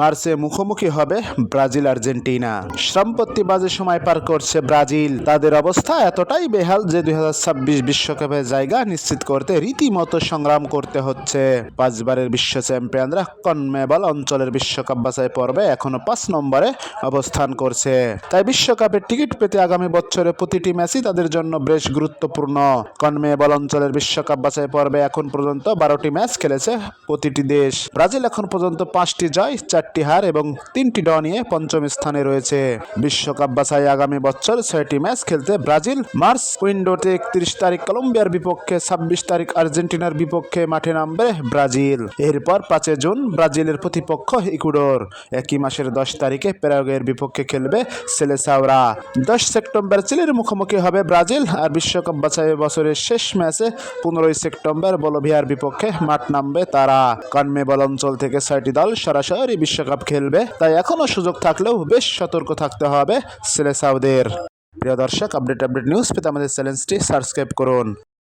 মার্চে মুখোমুখি হবে ব্রাজিল আর্জেন্টিনা। সম্পত্তি বাজে সময় পার করছে ব্রাজিল। তাদের অবস্থা এতটাই বেহাল যে দুই বিশ্বকাপের জায়গা নিশ্চিত করতে রীতিমতো সংগ্রাম করতে হচ্ছে। পাঁচবারের বিশ্ব চ্যাম্পিয়নরা কনমেবল অঞ্চলের বিশ্বকাপ বাছাই পর্বে এখনও পাঁচ নম্বরে অবস্থান করছে। তাই বিশ্বকাপের টিকিট পেতে আগামী বছরে প্রতিটি ম্যাচই তাদের জন্য বেশ গুরুত্বপূর্ণ। কনমেবল অঞ্চলের বিশ্বকাপ বাছাই পর্বে এখন পর্যন্ত বারোটি ম্যাচ খেলেছে প্রতিটি দেশ। ব্রাজিল এখন পর্যন্ত পাঁচটি জয় চারটি হার এবং তিনটি ড নিয়ে পঞ্চম স্থানে রয়েছে। বিশ্বকাপ বাছাই আগামী বছর ছয়টি ম্যাচ খেলতে ব্রাজিল মার্চ উইন্ডোতে একত্রিশ তারিখ কলম্বিয়ার বিপক্ষে ছাব্বিশ তারিখ আর্জেন্টিনার বিপক্ষে মাঠে নামবে ব্রাজিল। এরপর পাঁচে জুন ব্রাজিলের প্রতিপক্ষ ইকুডোর। একই মাসের দশ তারিখে প্যারাগুয়ের বিপক্ষে খেলবে সেলেসাওরা। দশ সেপ্টেম্বর চিলির মুখোমুখি হবে ব্রাজিল আর বিশ্বকাপ বাছাই বছরের শেষ ম্যাচে পনেরোই সেপ্টেম্বর বলোভিয়ার বিপক্ষে মাঠ নামবে তারা। কনমেবল অঞ্চল থেকে ছয়টি দল সরাসরি বিশ্বকাপ খেলবে। তাই এখনও সুযোগ থাকলেও বেশ সতর্ক থাকতে হবে সেলেসাউদের প্রিয় দর্শক আপডেট আপডেট নিউজ পেতে আমাদের চ্যানেলটি সাবস্ক্রাইব করুন।